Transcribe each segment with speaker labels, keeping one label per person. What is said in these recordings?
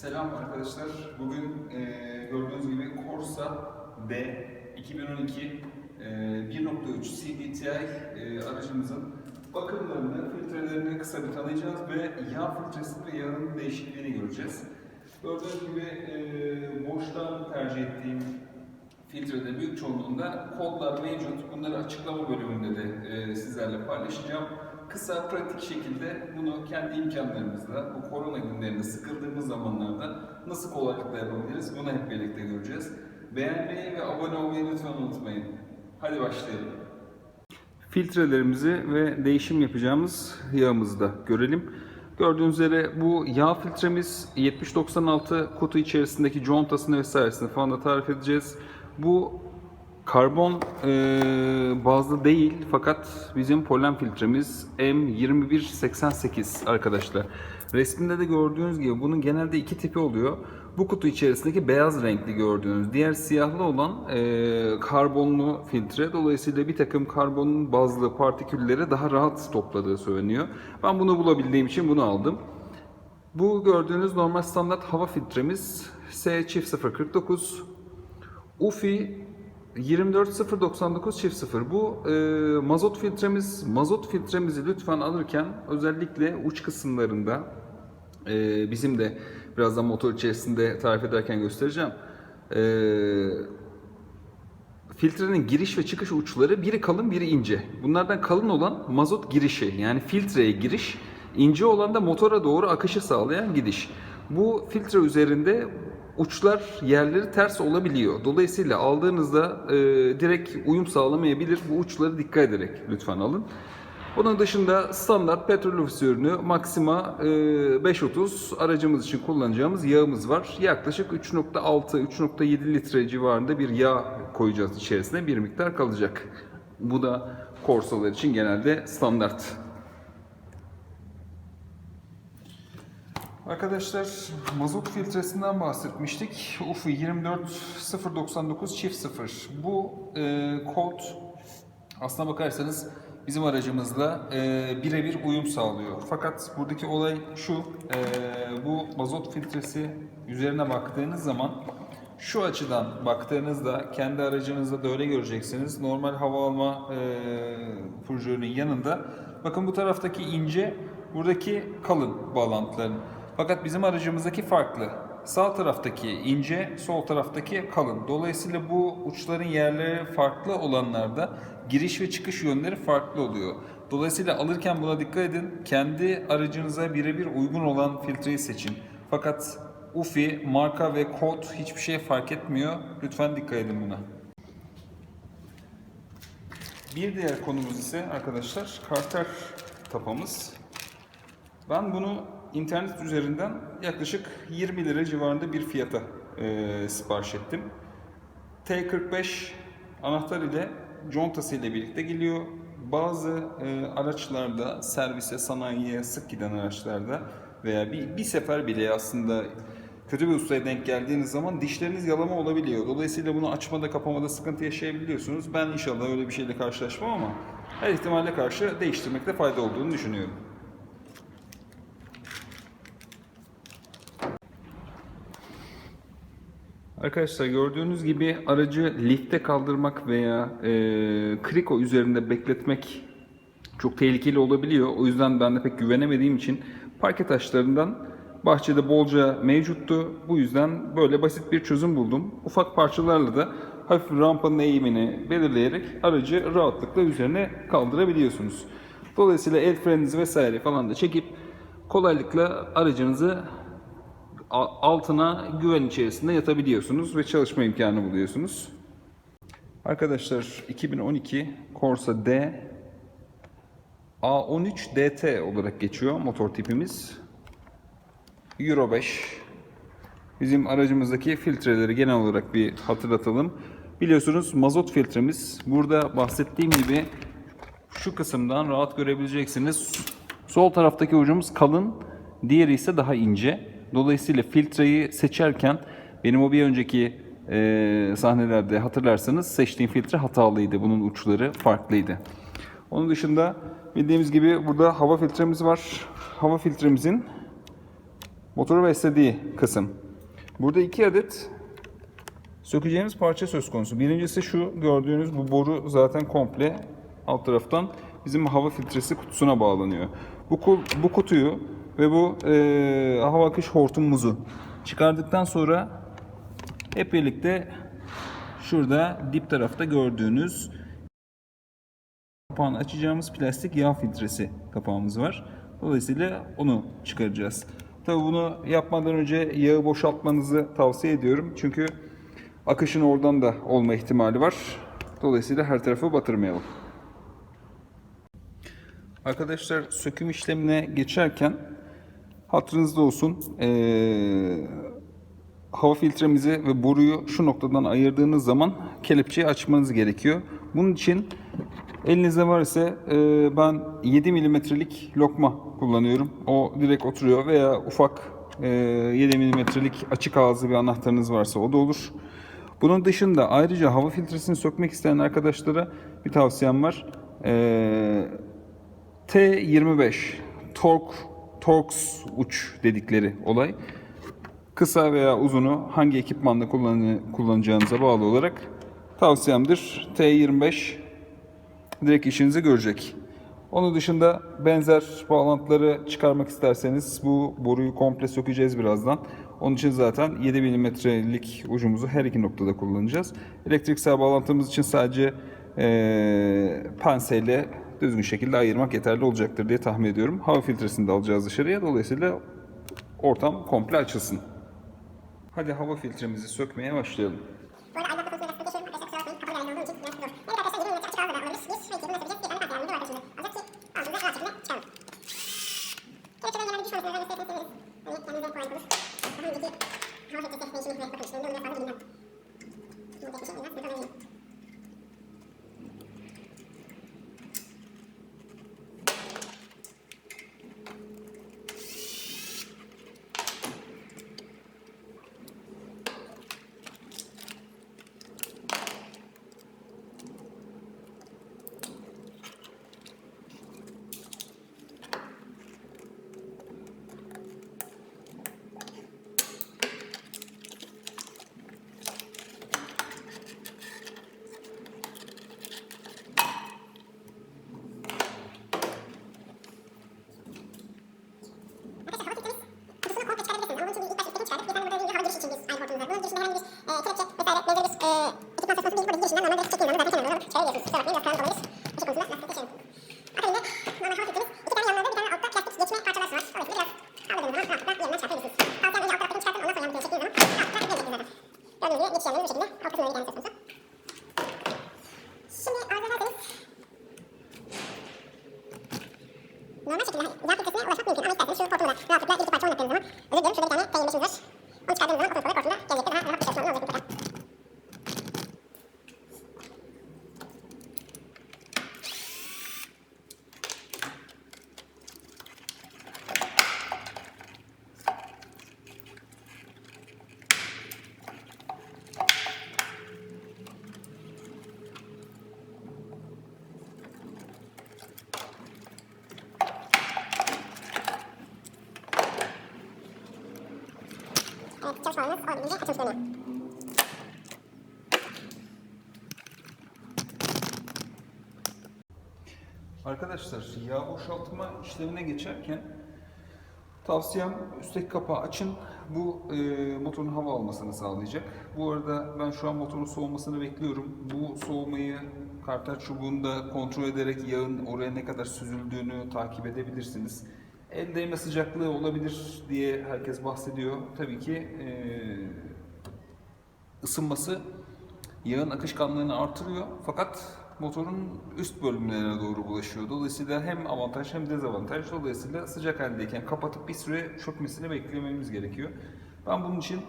Speaker 1: Selam arkadaşlar. Bugün e, gördüğünüz gibi Corsa D 2012 e, 1.3 CVTi e, aracımızın bakımlarını, filtrelerini kısa bir tanıyacağız ve yağ filtresi ve yağın değişikliğini göreceğiz. Gördüğünüz gibi e, boştan tercih ettiğim filtrede büyük çoğunluğunda kodlar mevcut. Bunları açıklama bölümünde de e, sizlerle paylaşacağım. Kısa, pratik şekilde bunu kendi imkanlarımızla, bu korona günlerinde sıkıldığımız zamanlarda nasıl kolaylıkla yapabiliriz bunu hep birlikte göreceğiz. Beğenmeyi ve abone olmayı lütfen unutmayın. Hadi başlayalım. Filtrelerimizi ve değişim yapacağımız yağımızı da görelim. Gördüğünüz üzere bu yağ filtremiz 7096 kutu içerisindeki contasını vesairesini falan da tarif edeceğiz. Bu karbon e, bazlı değil fakat bizim polen filtremiz M2188 arkadaşlar. Resminde de gördüğünüz gibi bunun genelde iki tipi oluyor. Bu kutu içerisindeki beyaz renkli gördüğünüz, diğer siyahlı olan e, karbonlu filtre. Dolayısıyla bir takım karbon bazlı partikülleri daha rahat topladığı söyleniyor. Ben bunu bulabildiğim için bunu aldım. Bu gördüğünüz normal standart hava filtremiz S049. UFI 24099 çift 0. Bu e, mazot filtremiz. Mazot filtremizi lütfen alırken özellikle uç kısımlarında e, bizim de birazdan motor içerisinde tarif ederken göstereceğim. E, filtrenin giriş ve çıkış uçları biri kalın biri ince. Bunlardan kalın olan mazot girişi yani filtreye giriş, ince olan da motora doğru akışı sağlayan gidiş. Bu filtre üzerinde uçlar yerleri ters olabiliyor. Dolayısıyla aldığınızda e, direkt uyum sağlamayabilir. Bu uçları dikkat ederek lütfen alın. Bunun dışında standart petrol ofisi ürünü Maxima e, 530 aracımız için kullanacağımız yağımız var. Yaklaşık 3.6-3.7 litre civarında bir yağ koyacağız içerisine bir miktar kalacak. Bu da Corsa'lar için genelde standart. Arkadaşlar mazot filtresinden bahsetmiştik. UFI 24099 çift 0. Bu e, kod aslına bakarsanız bizim aracımızla e, birebir uyum sağlıyor. Fakat buradaki olay şu, e, bu mazot filtresi üzerine baktığınız zaman şu açıdan baktığınızda kendi aracınızda da öyle göreceksiniz. Normal hava alma e, purjörünün yanında bakın bu taraftaki ince, buradaki kalın bağlantıların. Fakat bizim aracımızdaki farklı. Sağ taraftaki ince, sol taraftaki kalın. Dolayısıyla bu uçların yerleri farklı olanlarda giriş ve çıkış yönleri farklı oluyor. Dolayısıyla alırken buna dikkat edin. Kendi aracınıza birebir uygun olan filtreyi seçin. Fakat UFI, marka ve kod hiçbir şey fark etmiyor. Lütfen dikkat edin buna. Bir diğer konumuz ise arkadaşlar karter tapamız. Ben bunu internet üzerinden yaklaşık 20 lira civarında bir fiyata e, sipariş ettim. T45 anahtar ile contası ile birlikte geliyor. Bazı e, araçlarda servise, sanayiye sık giden araçlarda veya bir, bir sefer bile aslında kötü bir ustaya denk geldiğiniz zaman dişleriniz yalama olabiliyor. Dolayısıyla bunu açmada kapamada sıkıntı yaşayabiliyorsunuz. Ben inşallah öyle bir şeyle karşılaşmam ama her ihtimalle karşı değiştirmekte fayda olduğunu düşünüyorum. Arkadaşlar gördüğünüz gibi aracı lifte kaldırmak veya e, kriko üzerinde bekletmek çok tehlikeli olabiliyor. O yüzden ben de pek güvenemediğim için parke taşlarından bahçede bolca mevcuttu. Bu yüzden böyle basit bir çözüm buldum. Ufak parçalarla da hafif rampanın eğimini belirleyerek aracı rahatlıkla üzerine kaldırabiliyorsunuz. Dolayısıyla el freninizi vesaire falan da çekip kolaylıkla aracınızı altına güven içerisinde yatabiliyorsunuz ve çalışma imkanı buluyorsunuz. Arkadaşlar 2012 Corsa D A13 DT olarak geçiyor motor tipimiz. Euro 5. Bizim aracımızdaki filtreleri genel olarak bir hatırlatalım. Biliyorsunuz mazot filtremiz. Burada bahsettiğim gibi şu kısımdan rahat görebileceksiniz. Sol taraftaki ucumuz kalın, diğeri ise daha ince. Dolayısıyla filtreyi seçerken benim o bir önceki e, sahnelerde hatırlarsanız seçtiğim filtre hatalıydı. Bunun uçları farklıydı. Onun dışında bildiğimiz gibi burada hava filtremiz var. Hava filtremizin motoru beslediği kısım. Burada iki adet sökeceğimiz parça söz konusu. Birincisi şu gördüğünüz bu boru zaten komple alt taraftan bizim hava filtresi kutusuna bağlanıyor. Bu, bu kutuyu ve bu eee, hava akış hortumumuzu çıkardıktan sonra hep birlikte şurada dip tarafta gördüğünüz kapağını açacağımız plastik yağ filtresi kapağımız var. Dolayısıyla onu çıkaracağız. Tabii bunu yapmadan önce yağı boşaltmanızı tavsiye ediyorum. Çünkü akışın oradan da olma ihtimali var. Dolayısıyla her tarafı batırmayalım. Arkadaşlar söküm işlemine geçerken hatırınızda olsun eee, hava filtremizi ve boruyu şu noktadan ayırdığınız zaman kelepçeyi açmanız gerekiyor. Bunun için elinizde var ise e, ben 7 milimetrelik lokma kullanıyorum. O direkt oturuyor veya ufak e, 7 milimetrelik açık ağızlı bir anahtarınız varsa o da olur. Bunun dışında ayrıca hava filtresini sökmek isteyen arkadaşlara bir tavsiyem var. E, T25 Torx Torx uç dedikleri olay. Kısa veya uzunu hangi ekipmanda kullan- kullanacağınıza bağlı olarak tavsiyemdir. T25 direkt işinizi görecek. Onun dışında benzer bağlantıları çıkarmak isterseniz bu boruyu komple sökeceğiz birazdan. Onun için zaten 7 milimetrelik ucumuzu her iki noktada kullanacağız. Elektriksel bağlantımız için sadece eee penseyle düzgün şekilde ayırmak yeterli olacaktır diye tahmin ediyorum. Hava filtresini de alacağız dışarıya. Dolayısıyla ortam komple açılsın. Hadi hava filtremizi sökmeye başlayalım.
Speaker 2: Arada aydınlatma konusunda biraz sıkıntı yaşıyorum. Arkadaşlar kapıda yayın olduğu için biraz zor. Evet arkadaşlar 20 metre açık almadan alıyoruz. Bir, ve iki bunu yapacağız. Bir tane parça yardımcı var şimdi. Ancak ki ağzımıza rahat şekilde çıkaralım. Kelepçeden genelde düşmemesini özellikle isterseniz hani kendinize kolaylık olur. Daha önceki hava filtresi değişimi ve bakın işte onu biraz fazla bilmiyorum. Şimdi yaklaşık biraz buradan alayım. Arkadaşlar hava filtremiz kutusunu komple çıkarabilirsiniz. Ama bunun için ilk başta üsttekini çıkardık. Bir tane burada bir hava giriş için bir ayrı hortumumuz var. Bunun girişinde herhangi bir e, kelepçe vesaire benzeri bir e, ekipman söz konusu değil. Buradaki girişinden normal direkt çektiğin zaman zaten kenarına alıp çıkarabiliyorsunuz. Kusura bakmayın biraz karanlık olabilir. Işık konusunda lastik geçelim. Akabinde normal hava filtremiz iki tane yanlarında bir tane altta plastik geçme parçalar var. Dolayısıyla biraz kaldırdığınız zaman rahatlıkla yerinden çıkartabilirsiniz. Tavsiyem önce alt taraftakini çıkartın ondan sonra yan biteni çektiğiniz zaman rahatlıkla gelecektir zaten. Gördüğünüz gibi geçiş yerlerimiz bu şekilde. Alt kısmına bir tane söz konusu. Şimdi arzu ederseniz Normal şekilde hani yağ filtresine ulaşmak mümkün ama isterseniz şu hortumu da rahatlıkla bir iki parça oynattığınız zaman özür dilerim şurada bir tane T25'imiz var. Onu çıkardığınız zaman otomatik olarak hortumda gelecektir. Daha rahat bir çalışma olacak mutlaka. Çalışmalarımız olabildiğince görünüyor.
Speaker 1: Arkadaşlar yağ boşaltma işlemine geçerken tavsiyem üstteki kapağı açın. Bu e, motorun hava almasını sağlayacak. Bu arada ben şu an motorun soğumasını bekliyorum. Bu soğumayı karter çubuğunda kontrol ederek yağın oraya ne kadar süzüldüğünü takip edebilirsiniz. El değme sıcaklığı olabilir diye herkes bahsediyor. Tabii ki e, ısınması yağın akışkanlığını artırıyor fakat motorun üst bölümlerine doğru bulaşıyor. Dolayısıyla hem avantaj hem dezavantaj. Dolayısıyla sıcak haldeyken kapatıp bir süre çökmesini beklememiz gerekiyor. Ben bunun için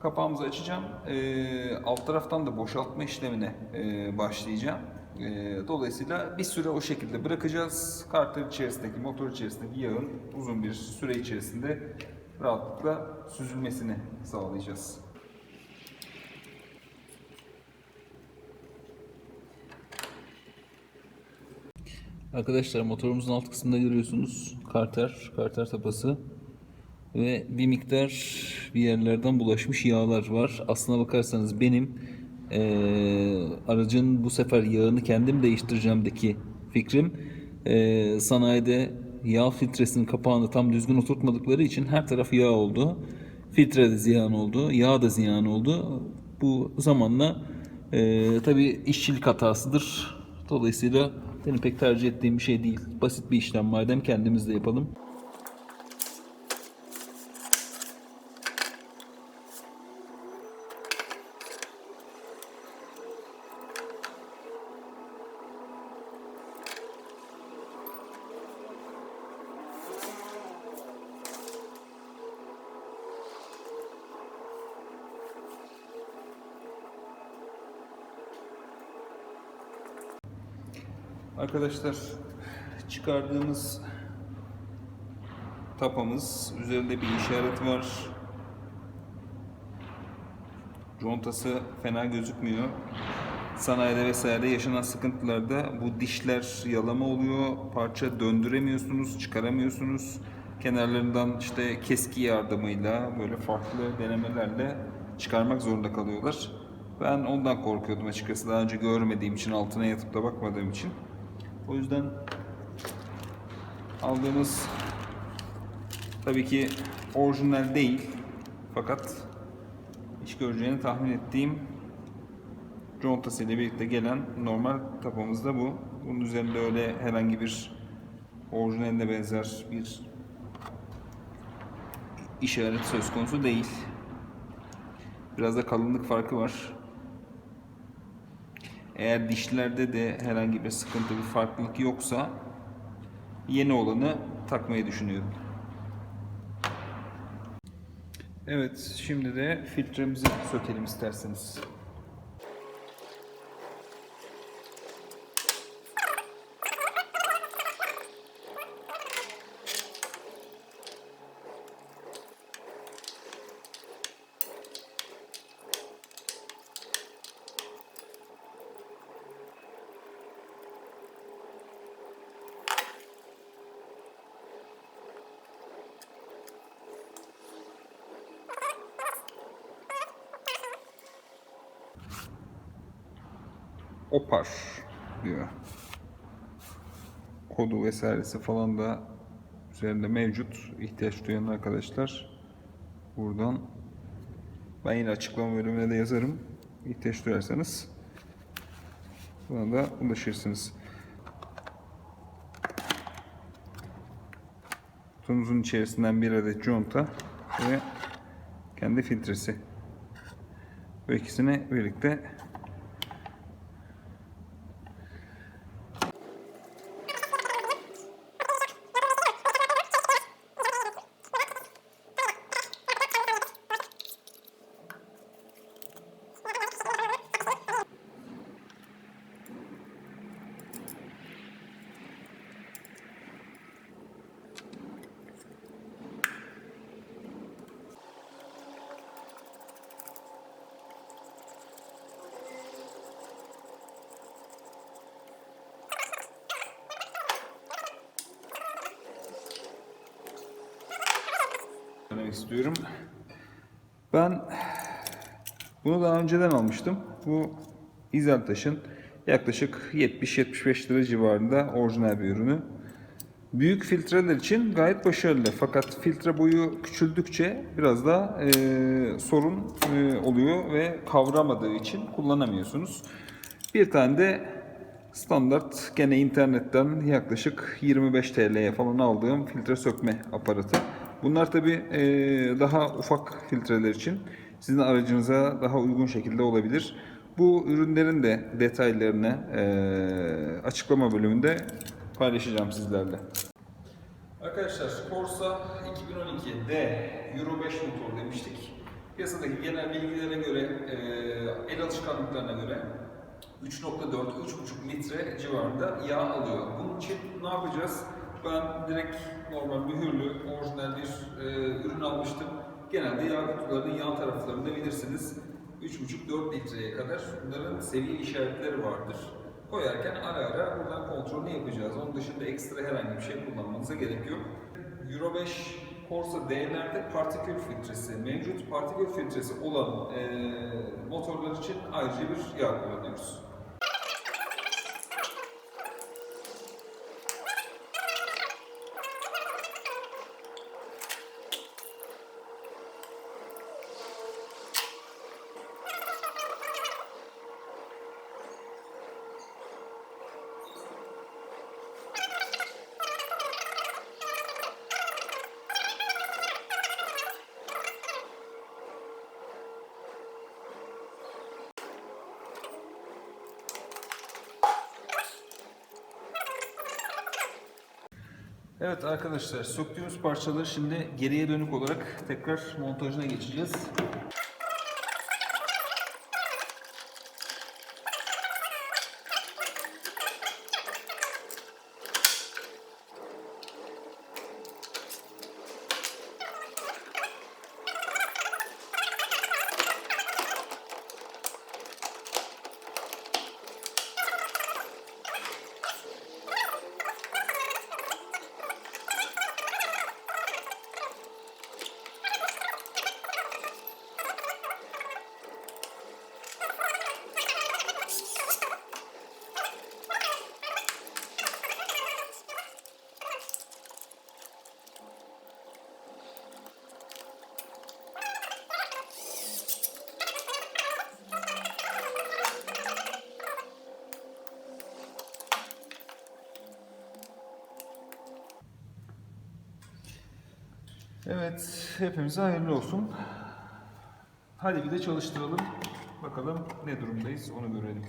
Speaker 1: kapağımızı açacağım. Ee, alt taraftan da boşaltma işlemine e, başlayacağım. Ee, dolayısıyla bir süre o şekilde bırakacağız. Kartlar içerisindeki, motor içerisindeki yağın uzun bir süre içerisinde rahatlıkla süzülmesini sağlayacağız. Arkadaşlar motorumuzun alt kısmında görüyorsunuz karter, karter tapası.
Speaker 3: Ve bir miktar bir yerlerden bulaşmış yağlar var. Aslına bakarsanız benim eee, aracın bu sefer yağını kendim değiştireceğimdeki fikrim eee, sanayide yağ filtresinin kapağını tam düzgün oturtmadıkları için her taraf yağ oldu. Filtre de ziyan oldu, yağ da ziyan oldu. Bu zamanla eee tabi işçilik hatasıdır. Dolayısıyla benim pek tercih ettiğim bir şey değil. Basit bir işlem madem kendimiz de yapalım.
Speaker 1: Arkadaşlar çıkardığımız tapamız üzerinde bir işaret var. Contası fena gözükmüyor. Sanayide vesaire yaşanan sıkıntılarda bu dişler yalama oluyor. Parça döndüremiyorsunuz, çıkaramıyorsunuz. Kenarlarından işte keski yardımıyla böyle farklı denemelerle çıkarmak zorunda kalıyorlar. Ben ondan korkuyordum açıkçası. Daha önce görmediğim için, altına yatıp da bakmadığım için. O yüzden aldığımız tabii ki orijinal değil fakat iş göreceğini tahmin ettiğim contası ile birlikte gelen normal tapamız da bu. Bunun üzerinde öyle herhangi bir orijinaline benzer bir işaret söz konusu değil. Biraz da kalınlık farkı var. Eğer dişlerde de herhangi bir sıkıntı, bir farklılık yoksa yeni olanı takmayı düşünüyorum. Evet, şimdi de filtremizi sökelim isterseniz. Opar diyor. Kodu vesairesi falan da üzerinde mevcut. İhtiyaç duyan arkadaşlar buradan ben yine açıklama bölümüne de yazarım. İhtiyaç duyarsanız buna da ulaşırsınız. Kutumuzun içerisinden bir adet conta ve kendi filtresi. Bu ikisini birlikte istiyorum. Ben bunu daha önceden almıştım. Bu İzeltaş'ın yaklaşık 70-75 lira civarında orijinal bir ürünü. Büyük filtreler için gayet başarılı. Fakat filtre boyu küçüldükçe biraz da e, sorun e, oluyor ve kavramadığı için kullanamıyorsunuz. Bir tane de standart gene internetten yaklaşık 25 TL'ye falan aldığım filtre sökme aparatı. Bunlar tabi daha ufak filtreler için sizin aracınıza daha uygun şekilde olabilir. Bu ürünlerin de detaylarını e, açıklama bölümünde paylaşacağım sizlerle. Arkadaşlar Corsa 2012 D Euro 5 motor demiştik. Piyasadaki genel bilgilere göre, e, el alışkanlıklarına göre 3.4-3.5 litre civarında yağ alıyor. Bunun için ne yapacağız? Ben direkt normal mühürlü, orijinal bir e, ürün almıştım. Genelde yağ kutularının yan taraflarında bilirsiniz 3.5-4 litreye kadar bunların seviye işaretleri vardır. Koyarken ara ara buradan kontrolünü yapacağız. Onun dışında ekstra herhangi bir şey kullanmanıza gerek yok. Euro 5 Corsa D'lerde partikül filtresi mevcut. Partikül filtresi olan e, motorlar için ayrıca bir yağ kullanıyoruz. Evet arkadaşlar söktüğümüz parçaları şimdi geriye dönük olarak tekrar montajına geçeceğiz. Evet, hepimize hayırlı olsun. Hadi bir de çalıştıralım. Bakalım ne durumdayız onu görelim.